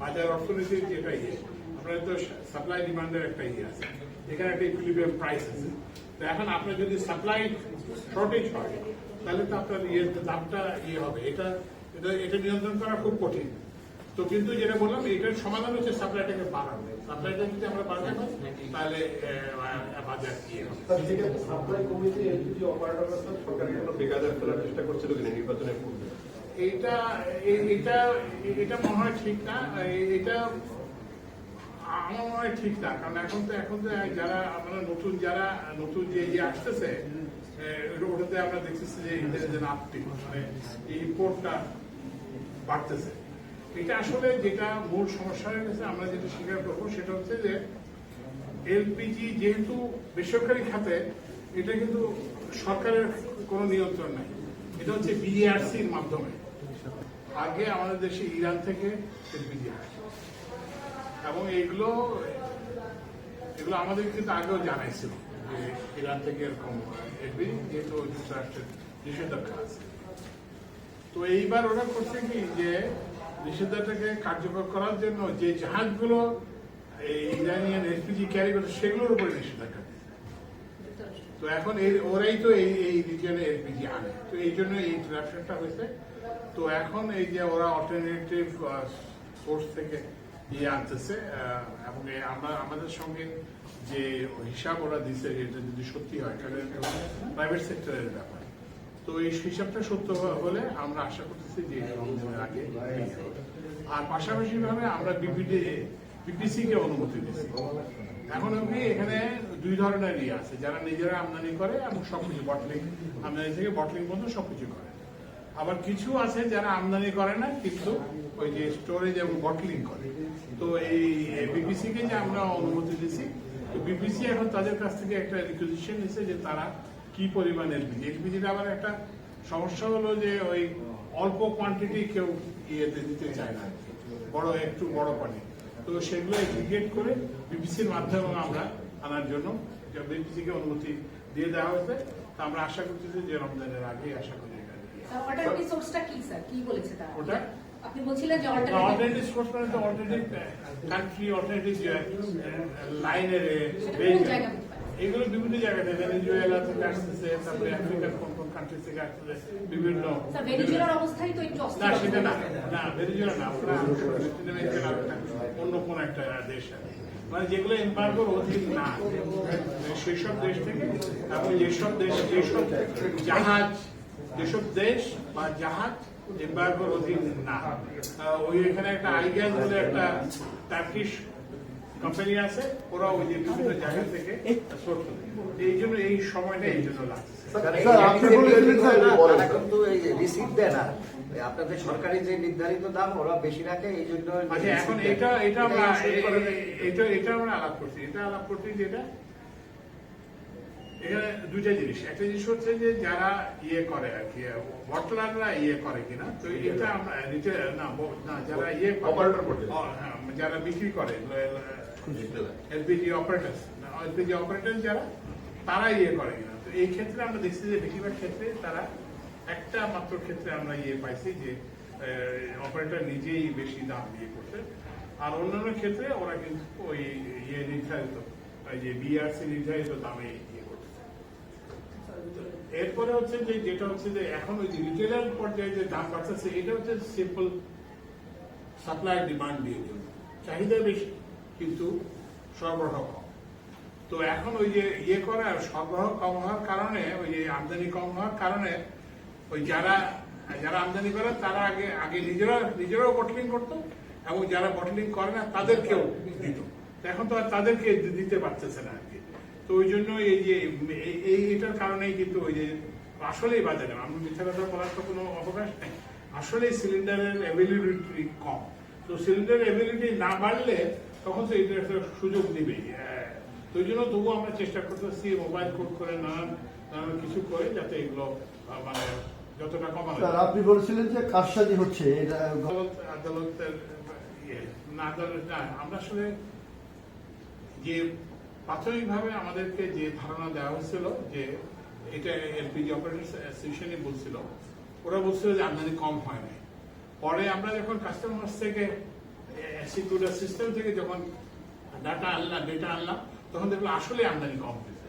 বাজার অর্থনীতির যেটা ইয়ে আপনার তো সাপ্লাই ডিমান্ডের একটা ইয়ে আছে। এখানে একটা ইকুইলিব্রিয়াম প্রাইস আছে। তো এখন আপনার যদি সাপ্লাই শর্টেজ হয়, তাহলে তো আপনার ইয়ের দামটা ইয়ে হবে। এটা এটা এটা নিয়ন্ত্রণ করা খুব কঠিন। তো কিন্তু যেটা বললাম, এটার সমাধান হচ্ছে সাপ্লাইটাকে বাড়ানো। সাপ্লাইটা যদি আমরা বাড়াতে তাহলে বাজার ইয়ে হবে। সাপ্লাই কমিটি এলপিজি অপারেটররা স্যার সরকারের জন্য বেকার ফেলার চেষ্টা করছিল কিনা নির্বাচনের পূর্বে? এটা এটা এটা মনে হয় ঠিক না এটা আমার মনে হয় ঠিক না, কারণ এখন তো এখন তো যারা নতুন যারা নতুন যে আসতেছে ওটাতে আমরা দেখতেছি যে ইন্টেলিজেন্ট আপটি মানে ইম্পোর্টটা বাড়তেছে। এটা আসলে যেটা মূল সমস্যা হয়ে গেছে, আমরা যেটা স্বীকার করব, সেটা হচ্ছে যে এলপিজি যেহেতু বেসরকারি খাতে, এটা কিন্তু সরকারের কোনো নিয়ন্ত্রণ নাই। এটা হচ্ছে বিআরসির মাধ্যমে। আগে আমাদের দেশে ইরান থেকে এবং এগুলো এগুলো আমাদের কিন্তু আগেও জানাইছিল যে ইরান থেকে এরকম যেহেতু যুক্তরাষ্ট্রের নিষেধাজ্ঞা আছে তো এইবার ওরা করছে কি যে নিষেধাজ্ঞাটাকে কার্যকর করার জন্য যে জাহাজগুলো এই ইরানিয়ান এলপিজি ক্যারি করে সেগুলোর উপরে নিষেধাজ্ঞা। তো এখন এই ওরাই তো এই এই রিজিয়নে এলপিজি আনে। তো এই জন্য এই ইন্টারাকশনটা হয়েছে। তো এখন এই যে ওরা অল্টারনেটিভ সোর্স থেকে ইয়ে আনতেছে এবং আমরা, আমাদের সঙ্গে যে হিসাব ওরা দিছে, এটা যদি সত্যি হয়, তাহলে প্রাইভেট সেক্টরের ব্যাপার। তো এই হিসাবটা সত্য হলে আমরা আশা করতেছি যে আগে আর পাশাপাশি ভাবে আমরা বিপিডি বিপিসি কে অনুমতি দিচ্ছি এখন অব্দি এখানে দুই ধরনের ইয়ে আছে। যারা নিজেরা আমদানি করে এবং সবকিছু বটলিং আমদানি থেকে বটলিং পর্যন্ত সবকিছু করে। আবার কিছু আছে যারা আমদানি করে না, কিন্তু ওই যে স্টোরেজ এবং বটলিং করে। তো এই বিপিসি কে যে আমরা অনুমতি দিচ্ছি বিপিসি এখন তাদের কাছ থেকে একটা রিকুইজিশন নিচ্ছে যে তারা কি পরিমাণ এলপিজি এলপিজির আবার একটা সমস্যা হলো যে ওই অল্প কোয়ান্টিটি কেউ ইয়েতে দিতে চায় না। বড়, একটু বড় পানি তো সেগুলো এগ্রিগেট করে বিপিসির মাধ্যমে আমরা আনার জন্য বিপিসি কে অনুমতি দিয়ে দেওয়া হয়েছে তো আমরা আশা করতেছি যে রমজানের আগে আশা করি ওটা? আপনি বলছিলেন যে অল্টারনেটিভ সোর্স মানে তো অল্টারনেটিভ কান্ট্রি অল্টারনেটিভ লাইনের কোন জায়গা হতে পারে? এগুলো বিভিন্ন জায়গাতে ভেনেজুয়েলা থেকে আসতেছে তারপরে আফ্রিকার কোন কোন কান্ট্রি থেকে আসতেছে বিভিন্ন স্যার তো একটু না সেটা না। না ভেনেজুয়েলা না ওটা ল্যাটিন আমেরিকার আরেকটা অন্য কোন একটা দেশ মানে যেগুলো এম্বার্গোর অধীন না। সেই সব দেশ থেকে এবং যেসব দেশ যেসব জাহাজ যেসব দেশ বা জাহাজ এম্বার্গোর অধীন না। ওই এখানে একটা আইগ্যাস বলে একটা টার্কিশ কোম্পানি আছে ওরা ওই যে বিভিন্ন জায়গা থেকে source করে। এই জন্য এই সময়টা এই জন্য লাগছে স্যার, আপনি বলেছিলেন স্যার, বলেন। তারা কিন্তু এই রিসিভ দেয় না। আপনাদের সরকারি যে নির্ধারিত দাম ওরা বেশি রাখে এই জন্য এখন এটা এটা আমরা এটা issue করে দেয়। এ- এটা এটা আমরা আলাপ করছি। এটা আলাপ করছি যেটা এখানে দুইটা জিনিস। একটা জিনিস হচ্ছে যে যারা ইয়ে করে আর কি বটলাররা ইয়ে করে কিনা তো এটা আমরা না না যারা ইয়ে যারা বিক্রি করে এলপিজি অপারেটার এলপিজি অপারেটর যারা তারা ইয়ে করে। কিনা তো এই ক্ষেত্রে আমরা দেখছি যে বেশিরভাগ ক্ষেত্রে তারা একটা মাত্র ক্ষেত্রে আমরা ইয়ে পাইছি যে অপারেটর নিজেই বেশি দাম দিয়ে করছে। আর অন্যান্য ক্ষেত্রে ওরা কিন্তু ওই ইয়ে নির্ধারিত যে বিআরসি নির্ধারিত দামে ইয়ে করছে এরপরে হচ্ছে যে, যেটা হচ্ছে যে, এখন ওই যে রিটেলার পর্যায়ে যে দাম বাড়তেছে, এটা হচ্ছে সিম্পল সাপ্লাই ডিমান্ড দিয়ে চাহিদা বেশি, কিন্তু সরবরাহ কম। তো এখন ওই যে ইয়ে করা সরবরাহ কম হওয়ার কারণে, ওই যে আমদানি কম হওয়ার কারণে, ওই যারা যারা আমদানি করে, তারা আগে আগে নিজেরা, নিজেরাও বটলিং করতো এবং যারা বটলিং করে না, তাদেরকেও দিত। এখন তো আর তাদেরকে দিতে পারতেছে না আর কি। তো ওই জন্য এই যে, এই- এটার কারণেই কিন্তু ওই যে, আসলেই বাজারে, আমরা মিথ্যা কথা বলার তো কোনো অবকাশ নেই। আসলে সিলিন্ডারের অ্যাভেলিবিলিটি কম। তো সিলিন্ডার অ্যাভেলিবিলিটি না বাড়লে তখন তো এটা একটা সুযোগ দিবেই হ্যাঁ। তো ওই জন্য তবুও আমরা চেষ্টা করতেছি মোবাইল কোড করে নানান নানান কিছু করে যাতে এগুলো মানে যতটা কমানো স্যার আপনি বলছিলেন যে কারসাজি হচ্ছে এটা আদালতের ইয়ে, না আদালত না আমরা আসলে যে প্রাথমিকভাবে আমাদেরকে যে ধারণা দেওয়া হয়েছিল যে এটা এলপিজি অ্যাসোসিয়েশনই বলছিল ওরা বলছিল যে আমদানি কম হয় নাই। পরে আমরা যখন কাস্টমার থেকে সিকিউরিটি সিস্টেম থেকে যখন ডাটা আনলাম ডেটা আনলাম তখন দেখলাম আসলে আমদানি কম হয়েছে।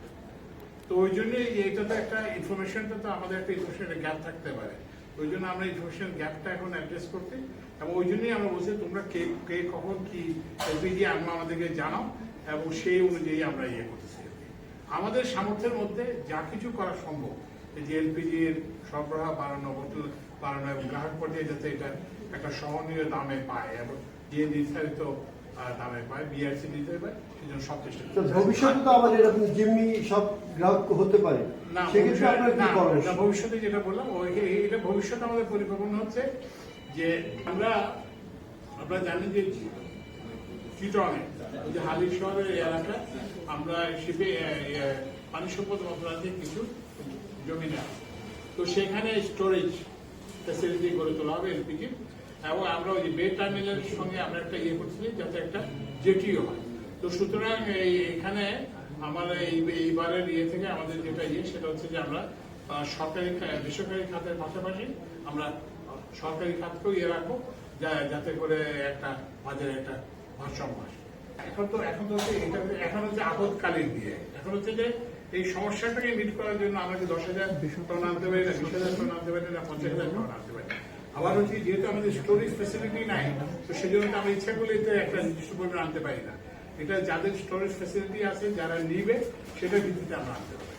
তো ওই জন্যই এটা তো একটা ইনফরমেশনটা তো আমাদের একটা ইনফরমেশনের গ্যাপ থাকতে পারে। ওই জন্য আমরা ইনফরমেশন গ্যাপটা এখন অ্যাড্রেস করতে এবং ওই জন্যই আমরা বলছি তোমরা কে কে কখন কি এলপিজি আনবা আমাদেরকে জানাও এবং সেই অনুযায়ী আমরা ইয়ে করতেছি। আমাদের সামর্থ্যের মধ্যে যা কিছু করা সম্ভব যে এলপিজির সরবরাহ বাড়ানো বোতল বাড়ানো এবং গ্রাহক পর্যায়ে যাতে এটা একটা সহনীয় দামে পায় এবং যে নির্ধারিত আহ, দামে পায় বিআরসি নিতে পায় সেজন্য সব চেষ্টা ভবিষ্যতে তো আবার এরকম জিম্মি সব গ্রাহক হতে পারে। না সেক্ষেত্রে আপনারা কি না, ভবিষ্যতে যেটা বললাম এটা ভবিষ্যতে আমাদের পরিকল্পনা হচ্ছে যে আমরা আপনারা জানেন যে চিটনে যে হালি শহরের এলাকা আমরা শিপে পানি সম্পদ মন্ত্রণালয় কিছু জমি নেওয়া। তো সেখানে স্টোরেজ ফ্যাসিলিটি গড়ে তোলা হবে এলপিজি। এবং আমরা ওই বে টার্মিনালের সঙ্গে আমরা একটা ইয়ে করছি, যাতে একটা জেটিও হয়। তো সুতরাং এখানে আমার এই এইবারের ইয়ে থেকে আমাদের যেটা ইয়ে সেটা হচ্ছে যে আমরা সরকারি বেসরকারি খাতের পাশাপাশি আমরা সরকারি খাতকেও ইয়ে রাখব যাতে করে একটা বাজারে একটা ভারসাম্য আসে। এখন তো এখন তো এটা, এখন হচ্ছে আপদকালীন দিয়ে এখন হচ্ছে যে এই সমস্যাটাকে মিট করার জন্য আমাকে দশ হাজার টন আনতে পারি না, বিশ হাজার টন আনতে পারি না, পঞ্চাশ হাজার টন আনতে পারি। আবার হচ্ছে যেহেতু আমাদের স্টোরেজ ফেসিলিটি নাই, তো সেজন্য আমরা ইচ্ছা করলে তো একটা নির্দিষ্ট পরিমাণ আনতে পারি না। এটা যাদের স্টোরেজ ফেসিলিটি আছে, যারা নিবে সেটা ভিত্তিতে আমরা আনতে পারি।